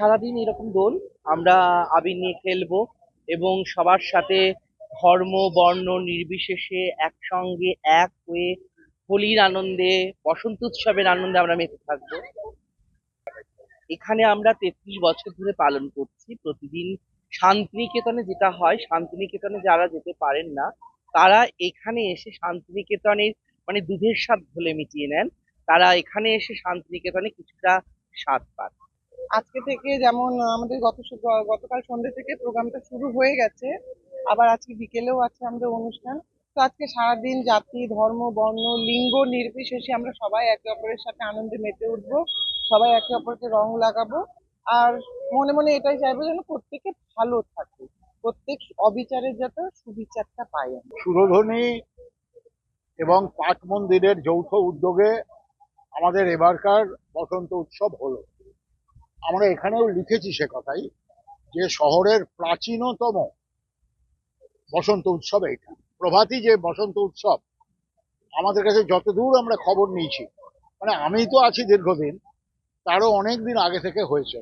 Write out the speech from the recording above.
সারাদিন এরকম দোল আমরা আবির নিয়ে খেলব এবং সবার সাথে ধর্ম, বর্ণ নির্বিশেষে একসঙ্গে এক হয়ে হোলির আনন্দে, বসন্ত উৎসবের আনন্দে আমরা মেতে থাকব। এখানে আমরা তেত্রিশ বছর ধরে পালন করছি। প্রতিদিন শান্তিনিকেতনে যেটা হয়, শান্তিনিকেতনে যারা যেতে পারেন না, তারা এখানে এসে শান্তিনিকেতনের মানে দুধের স্বাদ ঘোলে মিটিয়ে নেন। তারা এখানে এসে শান্তিনিকেতনে কিছুটা স্বাদ পান। আজকে থেকে যেমন আমাদের গত গতকাল সন্ধ্যে থেকে প্রোগ্রামটা শুরু হয়ে গেছে। আবার আজকে বিকেলেও আছে আমাদের অনুষ্ঠান। তো আজকে সারাদিন জাতি, ধর্ম, বর্ণ, লিঙ্গ নির্বিশেষে আমরা সবাই একে অপরের সাথে আনন্দে মেতে উঠবো। সবাই একে অপরকে রং লাগাবো। আর মনে মনে এটাই চাইব যেন প্রত্যেকে ভালো থাকে। প্রত্যেক অবিচারের যাতে সুবিচারটা আমরা। সুরধ্বনি এবং পাঠ মন্দিরের যৌথ উদ্যোগে আমাদের এবারকার বসন্ত উৎসব হলো। আমরা এখানেও লিখেছি সে কথাই যে শহরের প্রাচীনতম বসন্ত উৎসব এটা। প্রভাতী যে বসন্ত উৎসব, আমাদের কাছে যতদূর আমরা খবর নিয়েছি মানে আমি তো আছি দীর্ঘদিন, তারও অনেক দিন আগে থেকে হয়েছে।